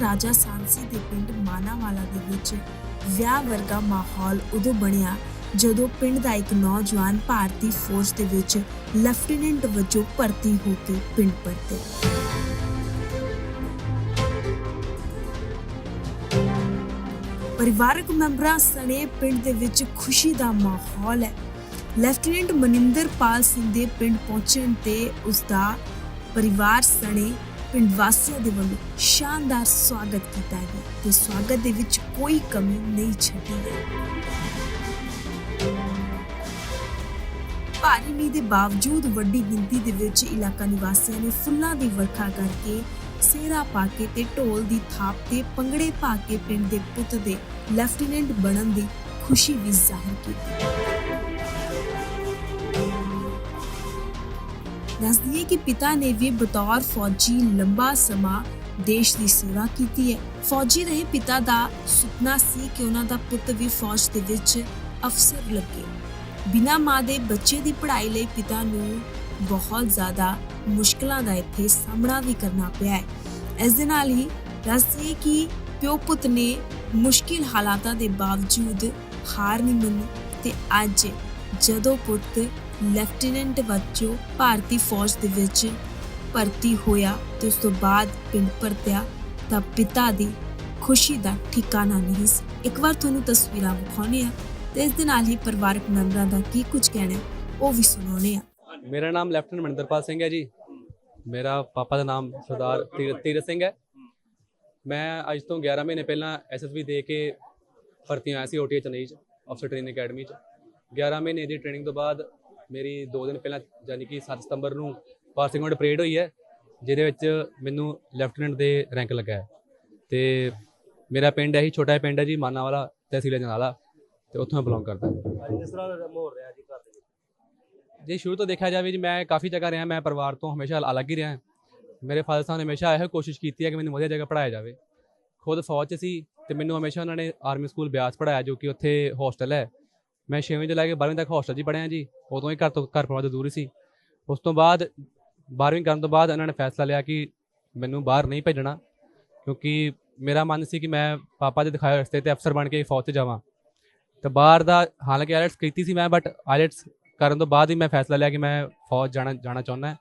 ਰਾਜਾ ਸਾਂਸੀ ਦੇ ਪਿੰਡ ਮਾਨਾਵਾਲਾ ਦੇ ਵਿੱਚ ਵਿਆਹ ਵਰਗਾ ਮਾਹੌਲ ਉਦੋਂ ਬਣਿਆ ਜਦੋਂ ਪਿੰਡ ਦਾ ਇੱਕ ਨੌਜਵਾਨ ਭਾਰਤੀ ਫੌਜ ਦੇ ਵਿੱਚ ਲੈਫਟੀਨੈਂਟ ਵਜੋਂ ਭਰਤੀ ਹੋ ਕੇ ਪਿੰਡ ਪਰਤੇ। ਪਰਿਵਾਰਕ ਮੈਂਬਰਾਂ ਸਣੇ ਪਿੰਡ ਦੇ ਵਿੱਚ ਖੁਸ਼ੀ ਦਾ ਮਾਹੌਲ ਹੈ। ਲੈਫਟੀਨੈਂਟ ਮਨਿੰਦਰ ਪਾਲ ਸਿੰਘ ਦੇ ਪਿੰਡ ਪਹੁੰਚਣ ਤੇ ਉਸ ਦਾ ਪਰਿਵਾਰ ਸਣੇ ਪਿੰਡ ਵਾਸੀਆਂ ਦੇ ਵੱਲੋਂ ਸ਼ਾਨਦਾਰ ਸਵਾਗਤ ਕੀਤਾ ਗਿਆ ਤੇ ਸਵਾਗਤ ਦੇ ਵਿੱਚ ਕੋਈ ਕਮੀ ਨਹੀਂ ਛੱਡੀ ਗਈ। ਭਾਰੀ ਮੀਂਹ ਦੇ ਬਾਵਜੂਦ ਵੱਡੀ ਗਿਣਤੀ ਦੇ ਵਿੱਚ ਇਲਾਕਾ ਨਿਵਾਸੀਆਂ ਨੇ ਫੁੱਲਾਂ ਦੀ ਵਰਖਾ ਕਰਕੇ ਸੇਰਾ ਪਾ ਕੇ ਤੇ ਢੋਲ ਦੀ ਥਾਪ ਤੇ ਪੰਗੜੇ ਪਾ ਕੇ ਪਿੰਡ ਦੇ ਪੁੱਤ ਦੇ ਲੈਫਟੀਨੈਂਟ ਬਣਨ ਦੀ ਖੁਸ਼ੀ ਵੀ ਜ਼ਾਹਿਰ ਕੀਤੀ। ਦੱਸ ਦਈਏ ਕਿ ਪਿਤਾ ਨੇ ਵੀ ਬਤੌਰ ਫੌਜੀ ਲੰਬਾ ਸਮਾਂ ਦੇਸ਼ ਦੀ ਸੇਵਾ ਕੀਤੀ ਹੈ। ਫੌਜੀ ਰਹੇ ਪਿਤਾ ਦਾ ਸੁਪਨਾ ਸੀ ਕਿ ਉਹਨਾਂ ਦਾ ਪੁੱਤ ਵੀ ਫੌਜ ਦੇ ਵਿੱਚ ਅਫਸਰ ਲੱਗੇ। ਬਿਨਾਂ ਮਾਂ ਦੇ ਬੱਚੇ ਦੀ ਪੜ੍ਹਾਈ ਲਈ ਪਿਤਾ ਨੂੰ ਬਹੁਤ ਜ਼ਿਆਦਾ ਮੁਸ਼ਕਲਾਂ ਦਾ ਇੱਥੇ ਸਾਹਮਣਾ ਵੀ ਕਰਨਾ ਪਿਆ ਹੈ। ਇਸ ਦੇ ਨਾਲ ਹੀ ਦੱਸਦੀ ਕਿ ਪਿਓ ਪੁੱਤ ਨੇ ਮੁਸ਼ਕਿਲ ਹਾਲਾਤਾਂ ਦੇ ਬਾਵਜੂਦ ਹਾਰ ਨਹੀਂ ਮੰਨੀ ਤੇ ਅੱਜ ਜਦੋਂ ਪੁੱਤ ਲੈਫਟੀਨੈਂਟ ਵਜੋਂ ਭਾਰਤੀ ਫੌਜ ਦੇ ਵਿੱਚ ਭਰਤੀ ਹੋਇਆ ਤੇ ਉਸ ਤੋਂ ਬਾਅਦ ਪਿੰਡ ਪਰਤਿਆ, ਤਾਂ ਪਿਤਾ ਦੀ ਖੁਸ਼ੀ ਦਾ ਠਿਕਾਣਾ ਨਹੀਂ ਸੀ। ਇੱਕ ਵਾਰ ਤੁਹਾਨੂੰ ਤਸਵੀਰਾਂ ਵਿਖਾਉਣੇ ਆ ਤੇ ਇਸ ਦੇ ਨਾਲ ਹੀ ਪਰਿਵਾਰਕ ਮੈਂਬਰਾਂ ਦਾ ਕੀ ਕੁਝ ਕਹਿਣਾ ਉਹ ਵੀ ਸੁਣਾਉਣੇ ਆ ਮੇਰਾ ਨਾਮ ਲੈਫਟੀਨੈਂਟ ਮਨਿੰਦਰਪਾਲ ਸਿੰਘ ਹੈ ਜੀ। ਮੇਰਾ ਪਾਪਾ ਦਾ ਨਾਮ ਸਰਦਾਰ ਤੀਰ- ਸਿੰਘ ਹੈ। ਮੈਂ ਅੱਜ ਤੋਂ 11 ਮਹੀਨੇ ਪਹਿਲਾਂ ਐਸਐਸਬੀ ਦੇ ਕੇ ਭਰਤੀ ਹੋਇਆ ਸੀ ਓਟੀਏ ਚੇਨਈ ਚ ਅਫਸਰ ਟ੍ਰੇਨਿੰਗ ਅਕੈਡਮੀ ਚ। 11 ਮਹੀਨੇ ਦੀ ਟ੍ਰੇਨਿੰਗ ਤੋਂ ਬਾਅਦ ਮੇਰੀ 2 ਦਿਨ ਪਹਿਲਾਂ ਯਾਨੀ ਕਿ 7 ਸਤੰਬਰ ਨੂੰ ਪਾਸਿੰਗ ਆਊਟ ਪਰੇਡ ਹੋਈ ਹੈ ਜਿਹਦੇ ਵਿੱਚ ਮੈਨੂੰ ਲੈਫਟੀਨੈਂਟ ਦੇ ਰੈਂਕ ਲੱਗਾ ਹੈ। ਤੇ ਮੇਰਾ ਪਿੰਡ ਇਹੀ ਛੋਟਾ ਜਿਹਾ ਪਿੰਡ ਹੈ ਜੀ ਮਾਨਾਵਾਲਾ ਤਹਿਸੀਲ ਜਨਾਲਾ ਤੇ ਉੱਥੋਂ ਮੈਂ ਬਿਲੋਂਗ ਕਰਦਾ। ਜਿਸ ਤਰ੍ਹਾਂ ਦਾ ਮਾਹੌਲ ਰਿਹਾ ਜੀ ਘਰ ਦੇ ਵਿੱਚ? ਜੇ ਸ਼ੁਰੂ ਤੋਂ ਦੇਖਿਆ ਜਾਵੇ ਜੀ ਮੈਂ ਕਾਫੀ ਜਗ੍ਹਾ ਰਿਹਾ ਮੈਂ ਪਰਿਵਾਰ ਤੋਂ ਹਮੇਸ਼ਾ ਅਲੱਗ ਹੀ ਰਿਹਾ। ਮੇਰੇ ਫਾਦਰ ਸਾਹਿਬ ਨੇ ਹਮੇਸ਼ਾ ਇਹੋ ਕੋਸ਼ਿਸ਼ ਕੀਤੀ ਹੈ ਕਿ ਮੈਨੂੰ ਵਧੀਆ ਜਗ੍ਹਾ ਪੜਾਇਆ ਜਾਵੇ। ਖੁਦ ਫੌਜ 'ਚ ਸੀ ਤੇ ਮੈਨੂੰ ਹਮੇਸ਼ਾ ਉਹਨਾਂ ਨੇ ਆਰਮੀ ਸਕੂਲ ਬਿਆਸ ਪੜਾਇਆ ਜੋ ਕਿ ਉੱਥੇ ਹੋਸਟਲ ਹੈ। ਮੈਂ 6ਵੀਂ ਤੋਂ ਲੈ ਕੇ 12ਵੀਂ ਤੱਕ ਹੋਸਟਲ 'ਚ ਪੜ੍ਹਿਆ ਜੀ। ਉਦੋਂ ਹੀ ਘਰ ਤੋਂ ਘਰ ਪਰਿਵਾਰ ਤੋਂ ਦੂਰ ਹੀ ਸੀ। ਉਸ ਤੋਂ ਬਾਅਦ 12ਵੀਂ ਕਰਨ ਤੋਂ ਬਾਅਦ ਇਹਨਾਂ ਨੇ ਫੈਸਲਾ ਲਿਆ ਕਿ ਮੈਨੂੰ ਬਾਹਰ ਨਹੀਂ ਭੇਜਣਾ ਕਿਉਂਕਿ ਮੇਰਾ ਮਨ ਸੀ ਕਿ ਮੈਂ ਪਾਪਾ ਦੇ ਦਿਖਾਏ ਰਸਤੇ ਤੇ ਅਫਸਰ ਬਣ ਕੇ ਫੌਜ 'ਚ ਜਾਵਾਂ। ਤੇ ਬਾਹਰ ਦਾ ਹਾਲਾਂਕਿ ਆਇਲਟਸ ਕੀਤੀ ਸੀ ਮੈਂ ਬਟ ਆਇਲਟਸ ਕਰਨ ਤੋਂ ਬਾਅਦ ਹੀ ਮੈਂ ਫੈਸਲਾ ਲਿਆ ਕਿ ਮੈਂ ਫੌਜ ਜਾਣਾ ਜਾਣਾ ਚਾਹੁੰਦਾ ਹਾਂ।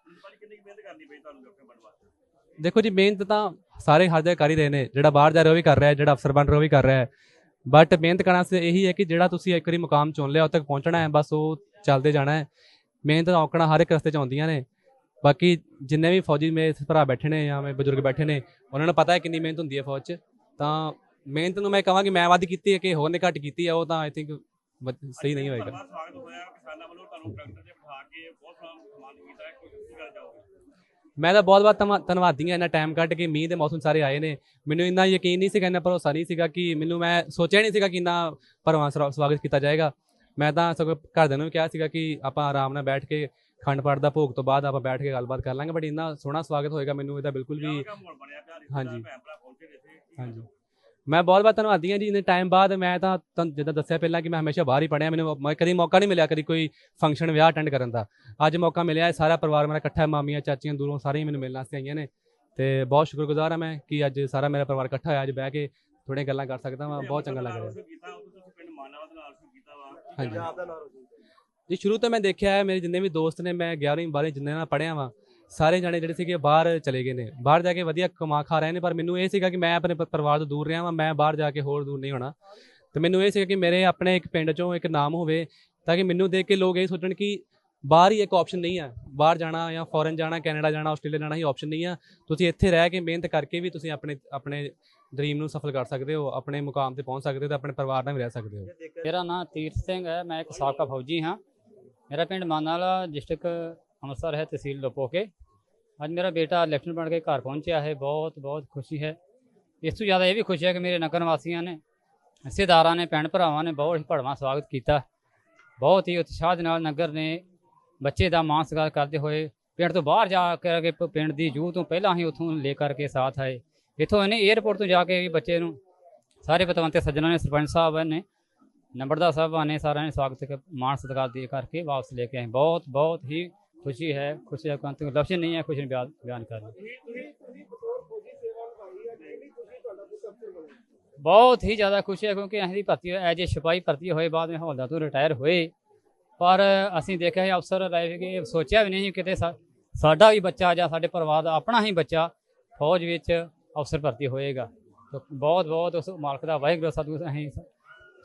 ਦੇਖੋ ਜੀ ਮਿਹਨਤ ਤਾਂ ਸਾਰੇ ਹਰ ਜਗ੍ਹਾ ਕਰ ਹੀ ਰਹੇ ਨੇ। ਜਿਹੜਾ ਬਾਹਰ ਜਾ ਰਿਹਾ ਉਹ ਵੀ ਕਰ ਰਿਹਾ ਹੈ ਜਿਹੜਾ ਅਫਸਰ ਬਣ ਰਿਹਾ ਉਹ ਵੀ ਕਰ ਰਿਹਾ ਹੈ। ਬਟ ਮਿਹਨਤ ਕਰਨ ਵਾਸਤੇ ਇਹੀ ਹੈ ਕਿ ਜਿਹੜਾ ਤੁਸੀਂ ਇੱਕ ਵਾਰੀ ਮੁਕਾਮ ਚੁਣ ਲਿਆ, ਉੱਥੇ ਤੱਕ ਪਹੁੰਚਣਾ ਹੈ, ਬਸ ਉਹ ਚੱਲਦੇ ਜਾਣਾ ਹੈ। ਮਿਹਨਤ ਔਕੜਾਂ ਹਰ ਇੱਕ ਰਸਤੇ 'ਚ ਆਉਂਦੀਆਂ ਨੇ। ਬਾਕੀ ਜਿੰਨੇ ਵੀ ਫੌਜੀ ਮੇਰੇ ਭਰਾ ਬੈਠੇ ਨੇ ਜਾਂ ਮੇਰੇ ਬਜ਼ੁਰਗ ਬੈਠੇ ਨੇ, ਉਹਨਾਂ ਨੂੰ ਪਤਾ ਹੈ ਕਿੰਨੀ ਮਿਹਨਤ ਹੁੰਦੀ ਹੈ ਫੌਜ 'ਚ। ਤਾਂ ਮਿਹਨਤ ਨੂੰ ਮੈਂ ਕਹਾਂਗੀ ਮੈਂ ਵੱਧ ਕੀਤੀ ਹੈ ਕਿ ਹੋਰ ਨੇ ਘੱਟ ਕੀਤੀ ਹੈ, ਉਹ ਤਾਂ ਆਈ ਥਿੰਕ ਸਹੀ ਨਹੀਂ ਹੋਏਗਾ। ਸਵਾਗਤ ਹੋਇਆ, ਕਿਸਾਨਾਂ ਵੱਲੋਂ ਤੁਹਾਨੂੰ ਟਰੈਕਟਰ ਤੇ ਬਿਠਾ ਕੇ ਬਹੁਤ ਸੋਹਣਾ ਕੀਤਾ ਹੈ, ਕੋਈ ਗੱਲ ਜਾਓਗੇ ਮੈਂ ਤਾਂ ਬਹੁਤ ਬਹੁਤ ਧੰਨਵਾ- ਧੰਨਵਾਦੀ ਹਾਂ ਇਹਨਾਂ ਟਾਈਮ ਕੱਢ ਕੇ ਮੀਂਹ ਦੇ ਮੌਸਮ ਸਾਰੇ ਆਏ ਨੇ। ਮੈਨੂੰ ਇੰਨਾ ਯਕੀਨ ਨਹੀਂ ਸੀਗਾ ਇੰਨਾ ਭਰੋਸਾ ਨਹੀਂ ਸੀਗਾ ਕਿ ਮੈਨੂੰ ਮੈਂ ਸੋਚਿਆ ਨਹੀਂ ਸੀਗਾ ਕਿ ਇੰਨਾ ਸਰਾ- ਸਵਾਗਤ ਕੀਤਾ ਜਾਏਗਾ। ਮੈਂ ਤਾਂ ਸਗੋਂ ਘਰਦਿਆਂ ਨੂੰ ਵੀ ਕਿਹਾ ਸੀਗਾ ਕਿ ਆਪਾਂ ਆਰਾਮ ਨਾਲ ਬੈਠ ਕੇ ਖੰਡ ਪਾਠ ਦਾ ਭੋਗ ਤੋਂ ਬਾਅਦ ਆਪਾਂ ਬੈਠ ਕੇ ਗੱਲਬਾਤ ਕਰ ਲਾਂਗੇ ਬਟ ਇੰਨਾ ਸੋਹਣਾ ਸਵਾਗਤ ਹੋਏਗਾ ਮੈਨੂੰ ਇਹਦਾ ਬਿਲਕੁਲ ਵੀ ਹਾਂਜੀ। ਹਾਂਜੀ। ਮੈਂ ਬਹੁਤ ਬਹੁਤ ਧੰਨਵਾਦੀ ਹਾਂ ਜੀ ਇੰਨੇ ਟਾਈਮ ਬਾਅਦ ਮੈਂ ਤਾਂ ਤੁਹਾਨੂੰ ਜਿੱਦਾਂ ਦੱਸਿਆ ਪਹਿਲਾਂ ਕਿ ਮੈਂ ਹਮੇਸ਼ਾ ਬਾਹਰ ਹੀ ਪੜਿਆ ਮੈਨੂੰ ਮੈਂ ਕਦੀ ਮੌਕਾ ਨਹੀਂ ਮਿਲਿਆ ਕਦੀ ਕੋਈ ਫੰਕਸ਼ਨ ਵਿਆਹ ਅਟੈਂਡ ਕਰਨ ਦਾ। ਅੱਜ ਮੌਕਾ ਮਿਲਿਆ ਹੈ ਸਾਰਾ ਪਰਿਵਾਰ ਮੇਰਾ ਇਕੱਠਾ ਹੈ ਮਾਮੀਆਂ ਚਾਚੀਆਂ ਦੂਰੋਂ ਸਾਰੇ ਮੈਨੂੰ ਮਿਲਣ ਵਾਸਤੇ ਆਈਆਂ ਨੇ। ਤੇ ਬਹੁਤ ਸ਼ੁਕਰਗੁਜ਼ਾਰ ਹਾਂ ਮੈਂ ਕਿ ਅੱਜ ਸਾਰਾ ਮੇਰਾ ਪਰਿਵਾਰ ਇਕੱਠਾ ਹੋਇਆ ਅੱਜ ਬਹਿ ਕੇ ਥੋੜ੍ਹੀਆਂ ਗੱਲਾਂ ਕਰ ਸਕਦਾ ਹਾਂ ਬਹੁਤ ਚੰਗਾ ਲੱਗ ਰਿਹਾ। ਵਾ ਹਾਂਜੀ। ਜੀ ਸ਼ੁਰੂ ਤੋਂ ਮੈਂ ਦੇਖਿਆ ਹੈ ਮੇਰੇ ਜਿੰਨੇ ਵੀ ਦੋਸਤ ਨੇ ਮੈਂ 11ਵੀਂ 12ਵੀਂ ਜਿੰਨੇ ਨਾਲ ਪੜ੍ਹਿਆ ਵਾਂ ਸਾਰੇ ਜਾਣੇ ਜਿਹੜੇ ਸੀਗੇ ਬਾਹਰ ਚਲੇ ਗਏ ਨੇ। ਬਾਹਰ ਜਾ ਕੇ ਵਧੀਆ ਕਮਾ ਖਾ ਰਹੇ ਨੇ, ਪਰ ਮੈਨੂੰ ਇਹ ਸੀਗਾ ਕਿ ਮੈਂ ਆਪਣੇ ਪਰਿਵਾਰ ਤੋਂ ਦੂਰ ਰਿਹਾ ਵਾਂ, ਮੈਂ ਬਾਹਰ ਜਾ ਕੇ ਹੋਰ ਦੂਰ ਨਹੀਂ ਹੋਣਾ। ਤੇ ਮੈਨੂੰ ਇਹ ਸੀਗਾ ਕਿ ਮੇਰੇ ਆਪਣੇ ਇੱਕ ਪਿੰਡ ਚੋਂ ਇੱਕ ਨਾਮ ਹੋਵੇ, ਤਾਂ ਕਿ ਮੈਨੂੰ ਦੇਖ ਕੇ ਲੋਕ ਇਹ ਸੋਚਣ ਕਿ ਬਾਹਰ ਹੀ ਇੱਕ ਆਪਸ਼ਨ ਨਹੀਂ ਹੈ ਬਾਹਰ ਜਾਣਾ ਜਾਂ ਫੋਰਨ ਜਾਣਾ, ਕੈਨੇਡਾ ਜਾਣਾ, ਆਸਟ੍ਰੇਲੀਆ ਜਾਣਾ ਹੀ ਆਪਸ਼ਨ ਨਹੀਂ ਆ। ਤੁਸੀਂ ਇੱਥੇ ਰਹਿ ਕੇ ਮਿਹਨਤ ਕਰਕੇ ਵੀ ਤੁਸੀਂ ਆਪਣੇ ਆਪਣੇ ਡ੍ਰੀਮ ਨੂੰ ਸਫਲ ਕਰ ਸਕਦੇ ਹੋ, ਆਪਣੇ ਮੁਕਾਮ ਤੇ ਪਹੁੰਚ ਸਕਦੇ ਹੋ ਤੇ ਆਪਣੇ ਪਰਿਵਾਰ ਨਾਲ ਵੀ ਰਹਿ ਸਕਦੇ ਹੋ। ਮੇਰਾ ਨਾਮ ਤੀਰਥ ਸਿੰਘ ਹੈ, ਮੈਂ ਇੱਕ ਸਾਬਕਾ ਫੌਜੀ ਹਾਂ। ਮੇਰਾ ਪਿੰਡ ਮਾਨਾਲਾ ਡਿਸਟ੍ਰਿਕਟ ਅੰਮ੍ਰਿਤਸਰ ਹੈ, ਤਹਿਸੀਲ ਲੋਪੋਕੇ। ਅੱਜ ਮੇਰਾ ਬੇਟਾ ਲੈਫਟੀਨੈਂਟ ਬਣ ਕੇ ਘਰ ਪਹੁੰਚਿਆ ਹੈ, ਬਹੁਤ ਬਹੁਤ ਖੁਸ਼ੀ ਹੈ। ਇਸ ਤੋਂ ਜ਼ਿਆਦਾ ਇਹ ਵੀ ਖੁਸ਼ੀ ਹੈ ਕਿ ਮੇਰੇ ਨਗਰ ਵਾਸੀਆਂ ਨੇ, ਰਿਸ਼ਤੇਦਾਰਾਂ ਨੇ, ਭੈਣ ਭਰਾਵਾਂ ਨੇ ਬਹੁਤ ਹੀ ਭੜਵਾਂ ਸਵਾਗਤ ਕੀਤਾ। ਬਹੁਤ ਹੀ ਉਤਸ਼ਾਹ ਦੇ ਨਾਲ ਨਗਰ ਨੇ ਬੱਚੇ ਦਾ ਮਾਣ ਸਤਿਕਾਰ ਕਰਦੇ ਹੋਏ ਪਿੰਡ ਤੋਂ ਬਾਹਰ ਜਾ ਕੇ ਪਿੰਡ ਦੀ ਜੂਹ ਤੋਂ ਪਹਿਲਾਂ ਹੀ ਉੱਥੋਂ ਲੈ ਕਰਕੇ ਸਾਥ ਆਏ। ਇੱਥੋਂ ਇਹਨੇ 에ਅਰਪੋਰਟ ਤੋਂ ਜਾ ਕੇ ਵੀ ਬੱਚੇ ਨੂੰ ਸਾਰੇ ਪਤਵੰਤੇ ਸੱਜਣਾ ਨੇ, ਸਰਪੰਚ ਸਾਹਿਬ ਨੇ, ਨੰਬਰਦਾਰ ਸਾਹਿਬਾਨ ਨੇ ਸਾਰਿਆਂ ਨੇ ਸਵਾਗਤ ਕੇ, ਮਾਣ ਸਤਿਕਾਰ ਦੇ ਕਰਕੇ ਵਾਪਸ ਲੈ ਕੇ ਆਏ। ਬਹੁਤ ਬਹੁਤ ਹੀ ਖੁਸ਼ੀ ਹੈ ਖੁਸ਼ੀ ਦਾ ਕੰਤ ਲਫ਼ਜ਼ ਨਹੀਂ ਹੈ ਖੁਸ਼ੀ ਨੂੰ ਬਿਆਨ ਬਿਆਨ ਕਰਨਾ ਹੈ ਬਹੁਤ ਹੀ ਜ਼ਿਆਦਾ ਖੁਸ਼ੀ ਹੈ ਕਿਉਂਕਿ ਅਸੀਂ ਦੀ ਭਰਤੀ ਐਜ ਏ ਸਿਪਾਹੀ ਭਰਤੀ ਹੋਏ ਬਾਅਦ ਵਿੱਚ ਹੌਲਦਾਰ ਤੋਂ ਰਿਟਾਇਰ ਹੋਏ। ਪਰ ਅਸੀਂ ਦੇਖਿਆ ਇਹ ਅਫਸਰ ਰਹੇ ਕਿ ਸੋਚਿਆ ਵੀ ਨਹੀਂ ਕਿਤੇ ਸਾਡਾ ਵੀ ਬੱਚਾ ਜਾਂ ਸਾਡੇ ਪਰਿਵਾਰ ਦਾ ਆਪਣਾ ਹੀ ਬੱਚਾ ਫੌਜ ਵਿੱਚ ਅਫਸਰ ਭਰਤੀ ਹੋਏਗਾ। ਬਹੁਤ ਬਹੁਤ ਉਸ ਮਾਲਕ ਦਾ ਵਾਹਿਗੁਰੂ ਸਤਿਗੁਰੂ ਅਸੀਂ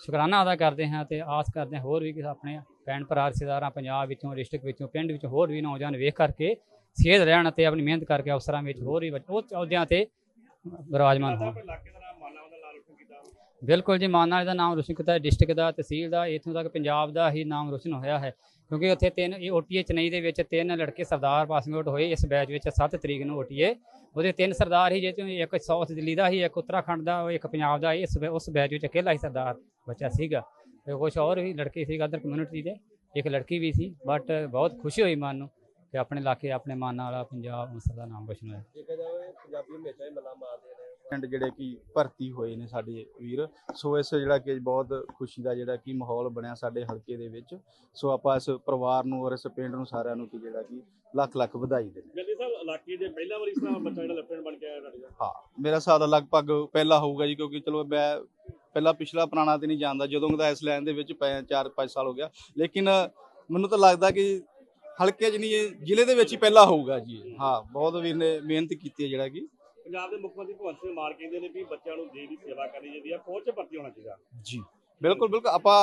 ਸ਼ੁਕਰਾਨਾ ਅਦਾ ਕਰਦੇ ਹਾਂ ਤੇ ਆਸ ਕਰਦੇ ਹਾਂ ਹੋਰ ਵੀ ਕਿ ਆਪਣੇ ਭੈਣ ਭਰਾ, ਰਿਸ਼ਤੇਦਾਰਾਂ ਪੰਜਾਬ ਵਿੱਚੋਂ ਡਿਸਟ੍ਰਿਕਟ ਵਿੱਚੋਂ, ਪਿੰਡ ਵਿੱਚੋਂ ਹੋਰ ਵੀ ਨੌਜਵਾਨ ਵੇਖ ਕਰਕੇ ਸੇਧ ਰਹਿਣ ਅਤੇ ਆਪਣੀ ਮਿਹਨਤ ਕਰਕੇ ਅਫਸਰਾਂ ਵਿੱਚ ਹੋਰ ਵੀ ਬੱਚ- ਉਹ ਅਹੁਦਿਆਂ ਤੇ ਵਿਰਾਜਮਾਨ ਹੋਣ। ਆਪਣੇ ਮਾਨਾ ਬਿਲਕੁਲ ਜੀ, ਮਾਨਾ ਦਾ ਨਾਮ ਰੋਸ਼ਨ ਕੀਤਾ ਡਿਸਟ੍ਰਿਕਟ ਦਾ, ਤਹਿਸੀਲ ਦਾ, ਇੱਥੋਂ ਤੱਕ ਪੰਜਾਬ ਦਾ ਹੀ ਨਾਮ ਰੋਸ਼ਨ ਹੋਇਆ ਹੈ। ਕਿਉਂਕਿ ਉੱਥੇ ਤਿੰਨ, ਇਹ ਓਟੀਏ ਚੇਨਈ ਦੇ ਵਿੱਚ ਤਿੰਨ ਲੜਕੇ ਸਰਦਾਰ ਪਾਸਿੰਗ ਆਊਟ ਹੋਏ, ਇਸ ਬੈਚ ਵਿੱਚ 7 ਤਰੀਕ ਨੂੰ ਓਟੀਏ ਉਹਦੇ ਤਿੰਨ ਸਰਦਾਰ ਹੀ, ਜਿਹਦੇ ਚੋਂ ਇੱਕ ਸਾਊਥ ਦਿੱਲੀ ਦਾ ਹੀ, ਇੱਕ ਉੱਤਰਾਖੰਡ ਦਾ ਇੱਕ ਪੰਜਾਬ ਦਾ, ਇਸ ਉਸ ਬੈਚ ਵਿੱਚ ਇਕੱਲਾ ਹੀ ਸਰਦਾਰ। ਬੱਚਾ ਸੀਗਾ। ਤੇ ਕੁਝ ਹੋਰ ਵੀ ਲੜਕੇ ਸੀ ਅਦਰ ਕਮਿਊਨਿਟੀ ਦੇ। ਇੱਕ ਲੜਕੀ ਵੀ ਸੀ ਬਟ ਬਹੁਤ ਖੁਸ਼ੀ ਹੋਈ ਮਨ ਨੂੰ ਕਿ ਆਪਣੇ ਇਲਾਕੇ ਆਪਣੇ ਮਾਨ ਵਾਲਾ ਪੰਜਾਬ ਅੰਮ੍ਰਿਤਸਰ ਦਾ ਨਾਮ ਰੋਸ਼ਨ ਹੋਇਆ। ਦੇਖਿਆ ਜਾਵੇ ਪੰਜਾਬੀ ਹਮੇਸ਼ਾ ਹੀ ਮੱਲਾ ਮਾਰਦੇ ਨੇ। ਪਿੰਡ ਜਿਹੜੇ ਕਿ ਭਰਤੀ ਹੋਏ ਨੇ ਸਾਡੇ ਵੀਰ ਸੋ ਇਸ ਜਿਹੜਾ ਕਿ ਬਹੁਤ ਖੁਸ਼ੀ ਦਾ ਜਿਹੜਾ ਕਿ ਮਾਹੌਲ ਬਣਿਆ ਸਾਡੇ ਹਲਕੇ ਦੇ ਵਿੱਚ। ਸੋ ਆਪਾਂ ਇਸ ਪਰਿਵਾਰ ਨੂੰ ਔਰ ਇਸ ਪਿੰਡ ਨੂੰ ਸਾਰਿਆਂ ਨੂੰ ਕਿ ਜਿਹੜਾ ਕਿ ਲੱਖ ਲੱਖ ਵਧਾਈ ਦਿੰਦੇ ਜਲਦੀ ਸਾਹਿਬ ਇਲਾਕੇ ਦੇ ਪਹਿਲਾ ਵਾਰੀ ਇਸ ਤਰ੍ਹਾਂ ਬੱਚਾ ਜਿਹੜਾ ਲੈਫਟੀਨੈਂਟ ਬਣ ਕੇ ਆਇਆ ਤੁਹਾਡੇ ਦਾ ਹਾਂ ਮੇਰਾ ਦਾ ਲਗਭਗ ਪਹਿਲਾ ਹੋਊਗਾ ਜੀ ਕਿਉਂਕਿ ਚਲੋ ਮੈਂ ਪਹਿਲਾ ਪਿਛਲਾ ਪੁਰਾਣਾ ਤੇ ਨਹੀਂ ਜਾਣਦਾ ਜਦੋਂ ਦਾ ਇਸ ਲਾਈਨ ਦੇ ਵਿੱਚ ਪਏ 4-5 ਸਾਲ ਹੋ ਗਿਆ। ਲੇਕਿਨ ਮੈਨੂੰ ਤਾਂ ਲੱਗਦਾ ਕਿ ਹਲਕੇ ਇਹ ਜ਼ਿਲ੍ਹੇ ਦੇ ਵਿੱਚ ਹੀ ਪਹਿਲਾ ਹੋਊਗਾ ਜੀ। ਹਾਂ ਬਹੁਤ ਵੀਰ ਨੇ ਮਿਹਨਤ ਕੀਤੀ ਹੈ ਜਿਹੜਾ ਕਿ। ਪੰਜਾਬ ਦੇ ਮੁੱਖ ਮੰਤਰੀ ਭਗਵੰਤ ਸਿੰਘ ਮਾਨ ਕਹਿੰਦੇ ਨੇ ਵੀ ਬੱਚਿਆਂ ਨੂੰ ਦੇਸ਼ ਦੀ ਸੇਵਾ ਕਰਨੀ ਚਾਹੀਦੀ ਹੈ ਫੌਜ 'ਚ ਭਰਤੀ ਹੋਣਾ ਚਾਹੀਦਾ। ਜੀ ਬਿਲਕੁਲ ਬਿਲਕੁਲ। ਆਪਾਂ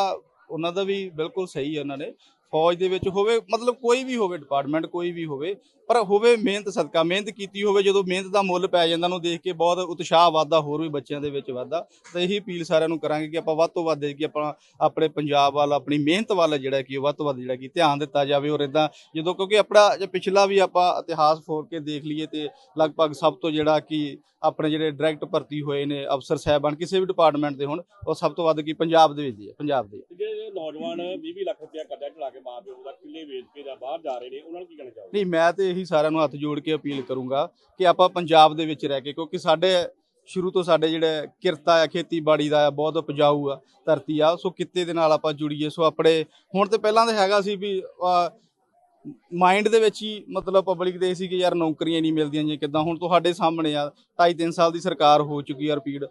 ਉਹਨਾਂ ਦਾ ਵੀ ਬਿਲਕੁਲ ਸਹੀ ਹੈ ਉਹਨਾਂ ਨੇ। ਫੌਜ ਦੇ ਵਿੱਚ ਹੋਵੇ ਮਤਲਬ ਕੋਈ ਵੀ ਹੋਵੇ ਡਿਪਾਰਟਮੈਂਟ ਕੋਈ ਵੀ ਹੋਵੇ ਪਰ ਹੋਵੇ ਮਿਹਨਤ ਸਦਕਾ ਮਿਹਨਤ ਕੀਤੀ ਹੋਵੇ ਜਦੋਂ ਮਿਹਨਤ ਦਾ ਮੁੱਲ ਪੈ ਜਾਂਦਾ ਨੂੰ ਦੇਖ ਕੇ ਬਹੁਤ ਉਤਸ਼ਾਹ ਵੱਧਦਾ ਹੋਰ ਵੀ ਬੱਚਿਆਂ ਦੇ ਵਿੱਚ ਵੱਧਦਾ ਤਾਂ ਇਹੀ ਅਪੀਲ ਸਾਰਿਆਂ ਨੂੰ ਕਰਾਂਗੇ ਕਿ ਆਪਾਂ ਵੱਧ ਤੋਂ ਵੱਧ ਕਿ ਆਪਾਂ ਆਪਣੇ ਪੰਜਾਬ ਵੱਲ ਆਪਣੀ ਮਿਹਨਤ ਵੱਲ ਜਿਹੜਾ ਕਿ ਵੱਧ ਤੋਂ ਵੱਧ ਜਿਹੜਾ ਕਿ ਧਿਆਨ ਦਿੱਤਾ ਜਾਵੇ ਔਰ ਇਦਾਂ ਜਦੋਂ ਕਿਉਂਕਿ ਆਪਣਾ ਜੇ ਪਿਛਲਾ ਵੀ ਆਪਾਂ ਇਤਿਹਾਸ ਫੋਰ ਕੇ ਦੇਖ ਲਈਏ ਤੇ ਲਗਭਗ ਸਭ ਤੋਂ ਜਿਹੜਾ ਕਿ ਆਪਣੇ ਜਿਹੜੇ ਡਾਇਰੈਕਟ ਭਰਤੀ ਹੋਏ ਨੇ ਅਫਸਰ ਸਾਹਿਬਾਨ ਕਿਸੇ ਵੀ ਡਿਪਾਰਟਮੈਂਟ ਦੇ ਹੋਣ ਉਹ ਸਭ ਤੋਂ ਵੱਧ ਕੀ ਪੰਜਾਬ ਦੇ ਵਿੱਚ ਹੀ ਹੈ ਪੰਜਾਬ ਦੇ ਨੌਜਵਾਨ 20 ਲੱਖ ਰੁਪਇਆ ਕਰਜ਼ਾ ਚੜਾ ਕੇ ਮਾਂ ਪਿਓ ਦਾ ਕਿੱਲੇ ਵੇਚ ਕੇ ਜਾਂ ਬਾਹਰ ਜਾ ਰਹੇ ਨੇ ਉਹਨਾਂ ਨੂੰ ਕੀ ਕਹਿਣਾ ਚਾਹੋਗੇ? ਨਹੀਂ ਮੈਂ ਤੇ ਹੀ ਸਾਰਿਆਂ ਨੂੰ ਹੱਥ ਜੋੜ ਕੇ ਅਪੀਲ ਕਰੂੰਗਾ ਕਿ ਆਪਾਂ ਪੰਜਾਬ ਦੇ ਵਿੱਚ ਰਹਿ ਕੇ, ਕਿਉਂਕਿ ਸਾਡੇ ਸ਼ੁਰੂ ਤੋਂ ਸਾਡੇ ਜਿਹੜੇ ਕਿਰਤਾ ਆ ਖੇਤੀਬਾੜੀ ਦਾ ਆ, ਬਹੁਤ ਉਪਜਾਊ ਆ, ਧਰਤੀ ਆ, ਸੋ ਕਿੱਤੇ ਦੇ ਨਾਲ ਆਪਾਂ ਜੁੜੀਏ। ਸੋ ਆਪਣੇ, ਹੁਣ ਤੇ ਪਹਿਲਾਂ ਤਾਂ ਹੈਗਾ ਸੀ ਵੀ ਮਾਈਂਡ ਦੇ ਵਿੱਚ ਹੀ ਮਤਲਬ ਪਬਲਿਕ ਦੇ ਸੀ ਕਿ ਯਾਰ ਨੌਕਰੀਆਂ ਨਹੀਂ ਮਿਲਦੀਆਂ ਜੀ ਕਿਦਾਂ। ਹੁਣ ਤੁਹਾਡੇ ਸਾਹਮਣੇ ਆ 2.5 3 ਸਾਲ ਦੀ ਸਰਕਾਰ ਹੋ ਚੁੱਕੀ ਆ ਰਿਪੀਟ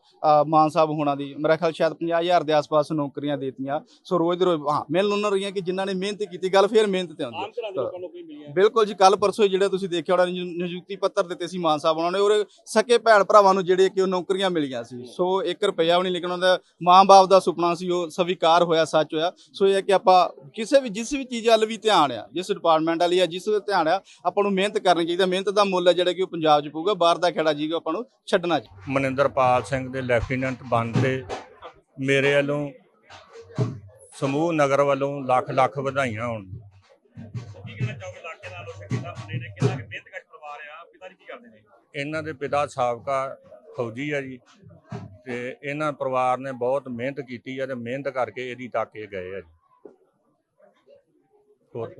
ਮਾਨ ਸਾਹਿਬ ਹੋਣਾ ਦੀ। ਮੇਰਾ ਖਿਆਲ ਸ਼ਾਇਦ 50000 ਦੇ ਆਸ-ਪਾਸ ਨੌਕਰੀਆਂ ਦੇਤੀਆਂ। ਸੋ ਰੋਜ਼ ਦੇ ਰੋਜ਼ ਹਾਂ ਮਿਲ ਉਹਨਾਂ ਰਹੀਆਂ ਕਿ ਜਿਨ੍ਹਾਂ ਨੇ ਮਿਹਨਤ ਕੀਤੀ ਗੱਲ ਫੇਰ ਮਿਹਨਤ ਤੇ ਆਉਂਦੀ ਦੇ ਨੂੰ ਬਿਲਕੁਲ ਜੀ ਕੱਲ ਪਰਸੋਂ ਜਿਹੜਾ ਤੁਸੀਂ ਦੇਖਿਆ ਹੋਣਾ ਨਿਯੁ- ਨਿਯੁਕਤੀ ਪੱਤਰ ਦਿੱਤੇ ਸੀ ਮਾਨ ਸਾਹਿਬ ਉਹਨਾਂ ਨੇ ਔਰ ਸਕੇ ਭੈਣ ਭਰਾਵਾਂ ਨੂੰ ਜਿਹੜੇ ਕਿ ਉਹ ਨੌਕਰੀਆਂ ਮਿਲੀਆਂ ਸੀ। ਸੋ 1 ਰੁਪਿਆ ਵੀ ਨਹੀਂ ਲੇਕਿਨ ਉਹਦਾ ਮਾਂ-ਬਾਪ ਦਾ ਸੁਪਨਾ ਸੀ ਉਹ ਸਵੀਕਾਰ ਹੋਇਆ ਸੱਚ ਹੋਇਆ। ਸੋ ਇਹ ਕਿ ਆਪਾਂ ਕਿਸੇ ਵੀ ਜਿਸ ਵੀ ਚੀਜ਼ ਵੱਲ ਵੀ ਧਿਆਨ ਆ ਜਿਸ ਡਿਪਾਰਟਮੈਂਟ ਵਾਲੀ ਆ, ਜਿਸ ਵੱਲ ਧਿਆਨ ਆ, ਆਪਾਂ ਨੂੰ ਮਿਹਨਤ ਕਰਨੀ ਚਾਹੀਦੀ ਮਿਹਨਤ ਦਾ ਮੁੱਲ ਹੈ ਜਿਹੜਾ ਕਿ ਉਹ ਪੰਜਾਬ 'ਚ ਪਊਗਾ, ਬਾਹਰ ਦਾ ਖੇੜਾ ਜੀ ਆਪਾਂ ਨੂੰ ਛੱਡਣਾ ਚਾਹੀਦਾ ਮਨਿੰਦਰਪਾਲ ਸਿੰਘ ਦੇ ਲੈਫਟੀਨੈਂਟ ਬਣਦੇ ਮੇਰੇ ਵੱਲੋਂ ਸਮੂਹ ਨਗਰ ਵੱਲੋਂ ਲੱਖ ਲੱਖ ਵਧਾਈਆਂ ਹੋਣ। ਇਹਨਾਂ ਦੇ ਪਿਤਾ ਸਾਬਕਾ ਫੌਜੀ ਆ ਜੀ ਤੇ ਇਹਨਾਂ ਪਰਿਵਾਰ ਨੇ ਬਹੁਤ ਮਿਹਨਤ ਕੀਤੀ ਆ ਤੇ ਮਿਹਨਤ ਕਰਕੇ ਇਹਦੀ ਤੱਕ ਇਹ ਗਏ ਆ ਜੀ। ਹੋਰ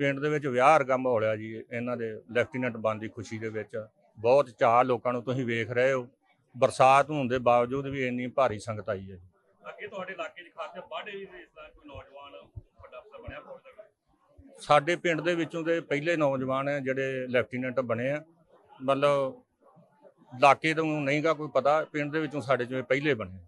ਪਿੰਡ ਦੇ ਵਿੱਚ ਵਿਆਹ ਵਰਗਾ ਮਾਹੌਲ ਆ ਜੀ ਇਹਨਾਂ ਦੇ ਲੈਫਟੀਨੈਂਟ ਬਣਨ ਦੀ ਖੁਸ਼ੀ ਦੇ ਵਿੱਚ। ਬਹੁਤ ਚਾਹ ਲੋਕਾਂ ਨੂੰ ਤੁਸੀਂ ਵੇਖ ਰਹੇ ਹੋ। ਬਰਸਾਤ ਹੋਣ ਦੇ ਬਾਵਜੂਦ ਵੀ ਇੰਨੀ ਭਾਰੀ ਸੰਗਤ ਆਈ ਹੈ ਜੀ। ਅੱਗੇ ਤੁਹਾਡੇ ਇਲਾਕੇ 'ਚ ਖਾਸ ਬਾਡੇ ਵੀ ਇਸ ਤਰ੍ਹਾਂ ਕੋਈ ਨੌਜਵਾਨ ਵੱਡਾ ਅਫਸਰ ਬਣਿਆ ਫੌਜ ਦਾ ਸਾਡੇ ਪਿੰਡ ਦੇ ਵਿੱਚੋਂ ਦੇ ਪਹਿਲੇ ਨੌਜਵਾਨ ਹੈ ਜਿਹੜੇ ਲੈਫਟੀਨੈਂਟ ਬਣੇ ਆ। ਮਤਲਬ ਇਲਾਕੇ ਤੋਂ ਨਹੀਂਗਾ ਕੋਈ ਪਤਾ ਪਿੰਡ ਦੇ ਵਿੱਚੋਂ ਸਾਡੇ ਚੋਂ ਇਹ ਪਹਿਲੇ ਬਣੇ